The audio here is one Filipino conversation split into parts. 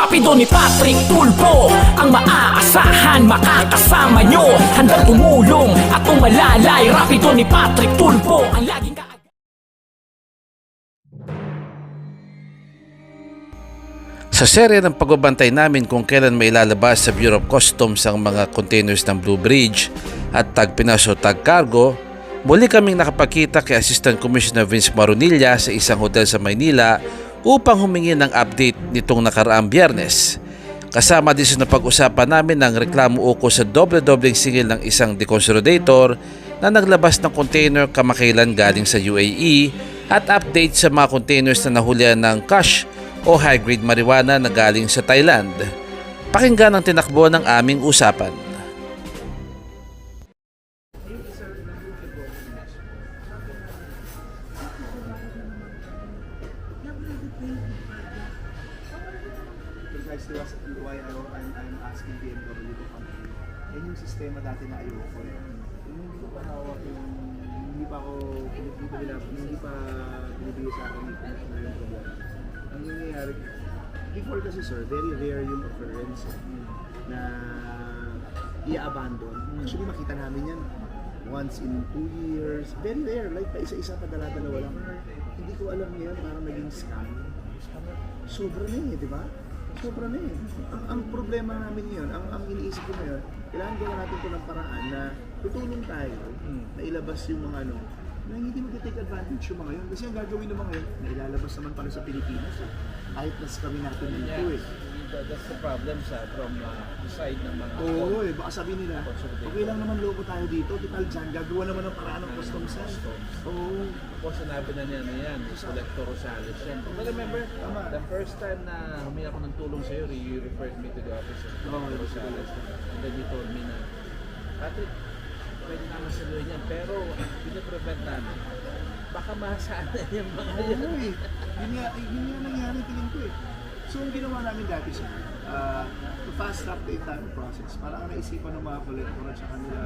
Rapido ni Patrick Tulpo Ang maaasahan makakasama nyo. Handang tumulong at umalalay Rapido ni Patrick Tulpo Ang laging ka Sa serye ng pagbabantay namin kung kailan may ilalabas sa Bureau of Customs ang mga containers ng Blue Bridge at Tag Pinas o Tag Cargo, muli kaming nakapakita kay Assistant Commissioner Vince Marunilla sa isang hotel sa Maynila upang humingi ng update nitong nakaraang biyernes. Kasama din sa napag-usapan namin ng reklamo uko sa doble-dobleng singil ng isang deconsolidator na naglabas ng container kamakailan galing sa UAE at update sa mga containers na nahulihan ng cash o high-grade marijuana na galing sa Thailand. Pakinggan ang tinakbo ng aming usapan. In. Yan yung sistema dati na ayoko. Yung hindi pa hawak yung hindi pa ako hindi pa nila hindi pa binibigay sa akin yung problema. Ang nangyayari, before kasi sir, very rare yung occurrence eh, na i-abandon. Actually makita namin yan once in two years. Very rare, like pa isa-isa pa dala-dalawa lang. Hindi ko alam yan, parang naging scam. Sobra na eh, di ba? Sobra na eh. Ang, ang problema namin ngayon, ang, ang iniisip ko ngayon, kailangan gawa natin ito ng paraan na tutulong tayo na ilabas yung mga ano, na hindi mag-take advantage yung mga yun. Kasi ang gagawin ng mga yun, na ilalabas naman pala sa Pilipinas. Eh. Kahit nas kami natin dito eh. That's the problem sa from uh, the side ng mga Oo eh, baka sabihin nila, okay lang naman loko tayo dito, total dyan, gagawa naman ng paraan ng customs yan. Oo. Tapos sinabi na niya na yan, Collector Rosales yan. But remember, the first time na humingi ako ng tulong sa'yo, you referred me to the office of Collector Rosales. And then you told me na, Patrick, pwede naman saluhin yan, pero pinaprevent namin. Baka masana yung mga yan. Oo eh. Yun nga, eh, yun nga nangyari tingin ko eh. So, ang ginawa namin dati sa uh, to fast track the entire process, parang ang naisipan ng mga collector at saka nila,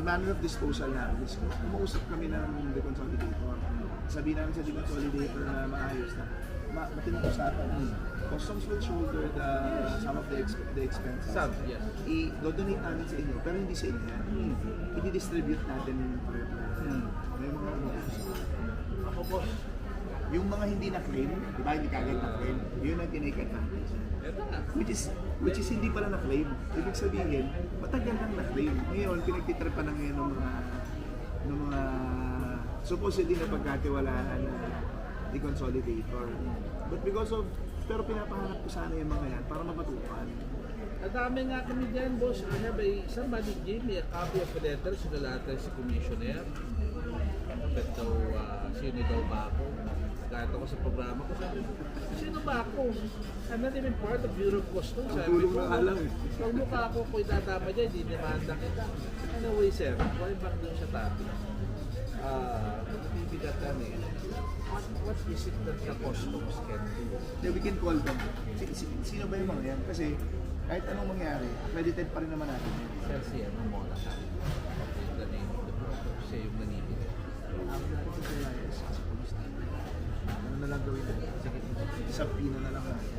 yung manner of disposal namin is kumausap kami ng deconsolidator. Sabihin namin sa deconsolidator na maayos na ma matinong usapan. Customs will shoulder the, some of the, exp- the expenses. Some, yes. I-donate namin sa inyo, pero hindi sa inyo yan. I-distribute natin pareho. May mga. Ako boss, Yung mga hindi na-claim, di ba hindi kagad na-claim, yun ang tinake advantage. Which is, which is hindi pala na-claim. Ibig sabihin, matagal nang na-claim. Ngayon, pinagtitripan na ngayon ng mga, ng mga supposedly na pagkatiwalaan na deconsolidator. But because of, pero pinapahanap ko sana yung mga yan para mapatukan. Ang dami nga kami dyan, boss. I have a, somebody gave me a copy of a letter, sinulatan si Commissioner. But daw, uh, sino daw ba ako? Kahit ako sa programa ko, sabi sino ba ako? I'm not even part of Bureau of Customs. Sabi ko, lang eh. Pag mukha ko ko idadama dyan, hindi demanda kita. Anyway, sir, going back dun sa topic, ah, bibigat kami. What, what is it that the customs can do? Then we can call them. Si, si, sino ba yung mga yan? Kasi kahit anong mangyari, accredited pa rin naman natin. Sir, si ano mo na sabi. The name of the product. Siya yung nanibigay. Si Elias sa police. Ano na lang gawin natin? Sige, subpoena na lang natin.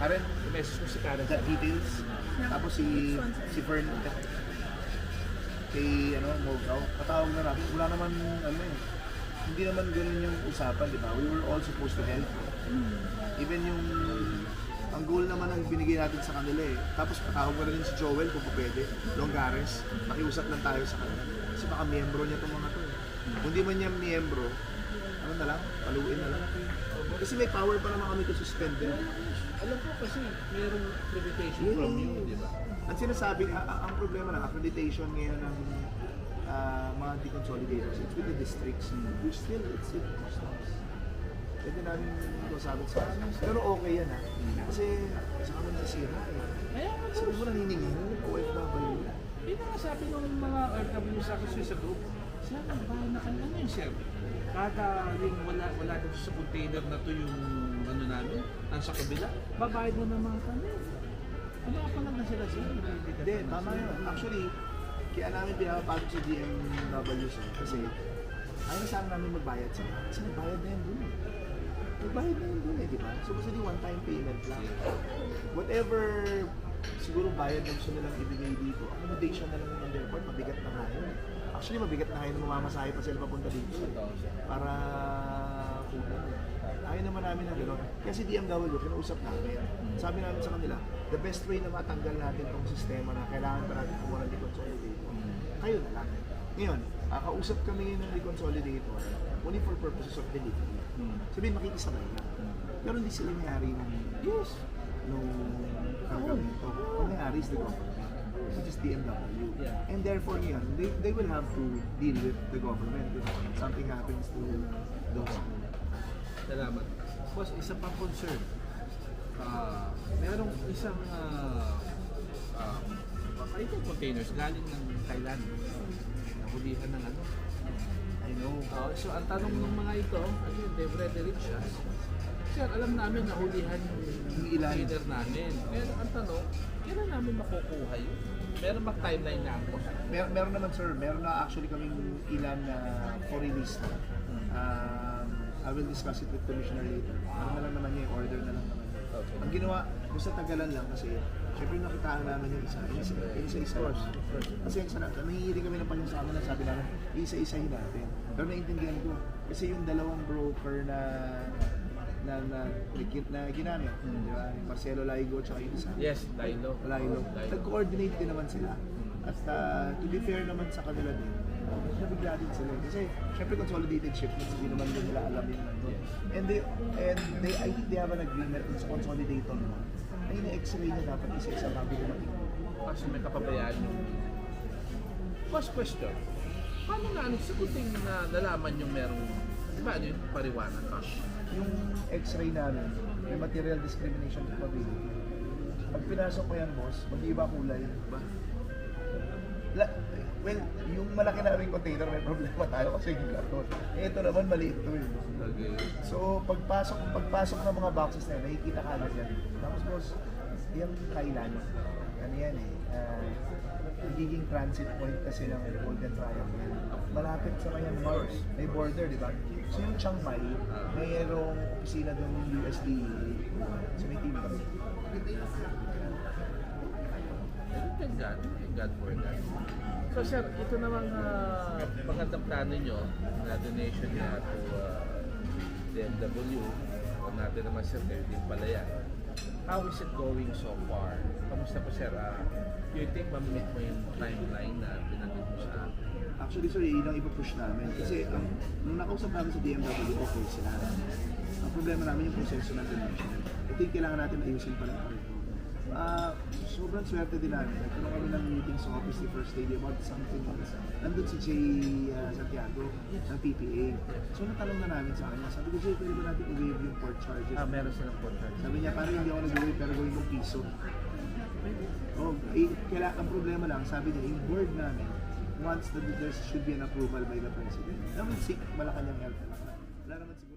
Karen, I-message ko si Karen. the details. Tapos si si Fern kay ano, Mogaw. Patawag na natin. Wala naman ano eh. Hindi naman ganun yung usapan, di ba? We were all supposed to help. Even yung ang goal naman ang binigay natin sa kanila eh. Tapos patawag ko na rin si Joel kung pwede. Longares. Makiusap lang tayo sa kanila. Kasi baka miyembro niya itong mga to eh. Kung di man niya miyembro, ano na lang, paluin na lang. Kasi may power pa naman kami to suspend eh. Alam ko kasi mayroong accreditation Yeah. from you, di ba? Ang sinasabi, ang problema ng accreditation ngayon ng ah, mga deconsolidators, it's with the districts. Which still, it's with customs. Pwede namin kausapin sa customs. Pero okay yan ha. Kasi sa kami nasira eh. Sabi mo naniningin, OFW. Yun ang sabi ng mga RW sa akin sa group. Sir, bahay na kayo. Ano yun, sir? Kada yung wala, wala dito sa container na to yung ano namin, nasa kabila, babayad na naman kami. Ano ka pa na sila sir? Hindi, tama yun. Actually, kaya namin pinapapasok sa DMW sir. Kasi ayaw sa amin namin magbayad sir. Kasi nagbayad na yan dun. eh. Bayad na yun dun eh, di ba? So, basta di one-time payment lang. Whatever siguro bayad na gusto nilang ibigay dito, accommodation na lang ng airport, mabigat na nga yun. Actually, mabigat na nga yun, mamamasahe pa sila papunta dito. Para kunin. Ayaw naman namin ng gano'n. Kasi DMW, kinausap namin. Sabi namin sa kanila, the best way na matanggal natin tong sistema na kailangan pa natin kumuha ng deconsolidator, kayo na lang. Ngayon, uh, kausap kami ng deconsolidator only for purposes of delivery. Sabihin, makikisabay na. Pero hindi sila may-ari ng yes. nung cargamento. Ang may-ari is the government, which is DMW. Yeah. And therefore, ngayon, they, they will have to deal with the government if something happens to those Salamat. Boss, isa pang concern. Ah, merong isang uh, uh, ito containers galing ng Thailand. Nahulihan ng ano. I know. Ah, so ang tanong ng mga ito, ano yun, they've ready rich siya. Sir, alam namin nahulihan yung Yung ilan. container namin. Pero ang tanong, kailan namin makukuha yun? Meron ba timeline na ako? Mer meron naman sir, meron na actually kaming ilan na for release na. Um, I will discuss it with Commissioner later. Ano na lang naman niya, order na lang naman niya. Okay. Ang ginawa, gusto tagalan lang kasi syempre nakitaan namin yung isa, isa, isa, isa. Kasi yung sana, nangihiling kami ng amin na sabi namin, isa-isahin natin. Pero naintindihan ko, kasi yung dalawang broker na na na, na, na ginamit, di ba? Marcelo Laigo at yung isa. Yes, Lilo. Lilo. Lilo. Nag-coordinate din naman sila. At uh, to be fair naman sa kanila din, nabigla din sila. Kasi syempre consolidated shipments, hindi naman din nila alam yun. nandun. And they, and they, I think they have an agreement sa consolidator mo. Na ina-x-ray niya dapat isa-isa bago dumating. Kasi may kapabayaan yung... First question, paano nga ano sagutin na nalaman yung merong, di ba ano yung pariwanan ka? Yung x-ray namin, may material discrimination capability. Pag pinasok mo yan, boss, mag-iba kulay. Ba? La, well, yung malaki namin container, may problema tayo kasi yung karton. Eh, ito naman, maliit to eh. Okay. So, pagpasok, pagpasok ng mga boxes na yun, nakikita ka agad yan. Tapos, boss, yung kailan, ano yan eh, uh, nagiging transit point kasi ng Golden Triangle. Malapit sa Myanmar, may border, di ba? So, yung Chiang Mai, mayroong opisina doon yung USD sa may team. Thank God. Thank God for that. So sir, ito namang uh, magandang plano nyo na donation niya to uh, DMW o natin naman din pala yan. How is it going so far? Kamusta po sir? Uh, you think mamit mo yung timeline na pinanggit mo sa? Actually, sir, yun ang ipapush namin. Kasi um, nung nakausap namin sa DMW, okay sila. Ang problema namin yung proseso ng donation. Ito yung kailangan natin ayusin pa rin. Ah, sobrang swerte din namin. Nagkaroon kami ng meeting sa office ni First Lady about something else. Nandun si Jay ah, Santiago ng PPA. So natanong na namin sa kanya. Sabi ko, Jay, pwede ba natin i-waive yung port charges? Ah, meron silang contract. Sabi niya, parang hindi ako nag-waive pero gawin kong piso. Oh, eh, kaya ang problema lang, sabi niya, yung board namin, once that there should be an approval by the president, that will seek Malacanang Health. Wala naman siguro